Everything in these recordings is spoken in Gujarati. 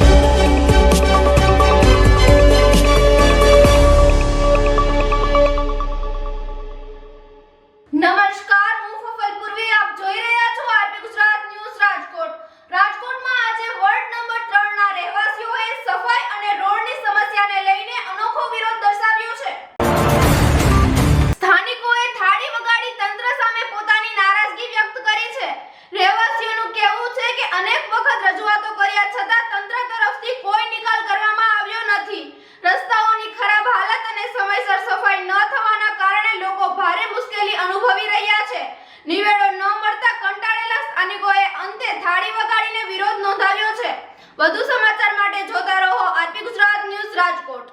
Bye. અનેક વખત રજૂઆતો કર્યા છતાં તંત્ર તરફથી કોઈ નિકાલ કરવામાં આવ્યો નથી. રસ્તાઓની ખરાબ હાલત અને સમયસર સફાઈ ન થવાના કારણે લોકો ભારે મુશ્કેલી અનુભવી રહ્યા છે. નિવેડો ન મળતા કંટાળેલા સ્થાનિકોએ અંતે થાળી વગાડીને વિરોધ નોંધાવ્યો છે. વધુ સમાચાર માટે જોતા રહો આરપી ગુજરાત ન્યૂઝ રાજકોટ.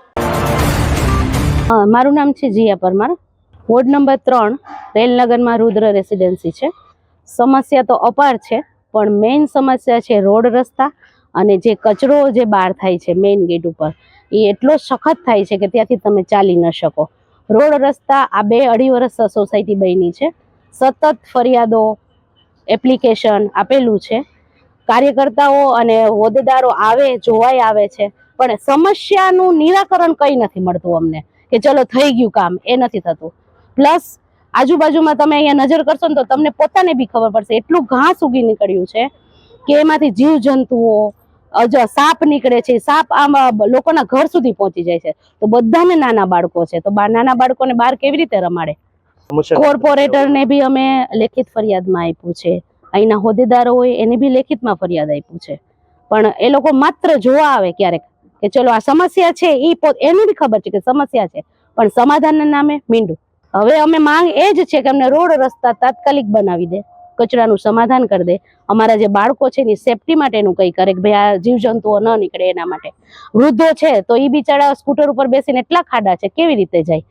મારું નામ છે જીયા પરમાર. વોર્ડ નંબર ત્રણ, રેલનગરમાં રુદ્ર રેસિડેન્સી છે. સમસ્યા તો અપાર છે પણ મેઇન સમસ્યા છે રોડ રસ્તા અને જે કચરો જે બહાર થાય છે મેઇન ગેટ ઉપર. એ એટલો સખત થાય છે કે ત્યાંથી તમે ચાલી ન શકો. રોડ રસ્તા આ બે અઢી વર્ષ સોસાયટી બની છે. સતત ફરિયાદો એપ્લિકેશન આપેલું છે. કાર્યકર્તાઓ અને હોદ્દેદારો આવે, જોવાય આવે છે. પણ સમસ્યાનું નિરાકરણ કંઈ નથી મળતું અમને કે ચલો થઈ ગયું કામ, એ નથી થતું. પ્લસ આજુબાજુમાં તમે અહીંયા નજર કરશો ને તો તમને પોતાને બી ખબર પડશે. એટલું ઘાસ ઉગી નીકળ્યું છે કે એમાંથી જીવ જંતુઓ સાપ નીકળે છે. સાપ આમ લોકોના ઘર સુધી પહોંચી જાય છે. તો બધાને નાના બાળકો છે. તો નાના બાળકોને બહાર કેવી રીતે રમાડે? કોર્પોરેટરને બી અમે લેખિત ફરિયાદમાં આપ્યું છે. અહીંના હોદ્દેદારો હોય એને બી લેખિતમાં ફરિયાદ આપ્યું છે. પણ એ લોકો માત્ર જોવા આવે ક્યારેક કે ચલો આ સમસ્યા છે એ એને બી ખબર છે કે સમસ્યા છે. પણ સમાધાનના નામે મીંડું. હવે અમે માંગ એ જ છે કે અમને રોડ રસ્તા તાત્કાલિક બનાવી દે, કચરાનું સમાધાન કરી દે. અમારા જે બાળકો છે એની સેફટી માટેનું કંઈ કરે કે ભાઈ આ જીવજંતુઓ ન નીકળે એના માટે. વૃદ્ધો છે તો એ બિચારા સ્કૂટર ઉપર બેસીને એટલા ખાડા છે, કેવી રીતે જાય?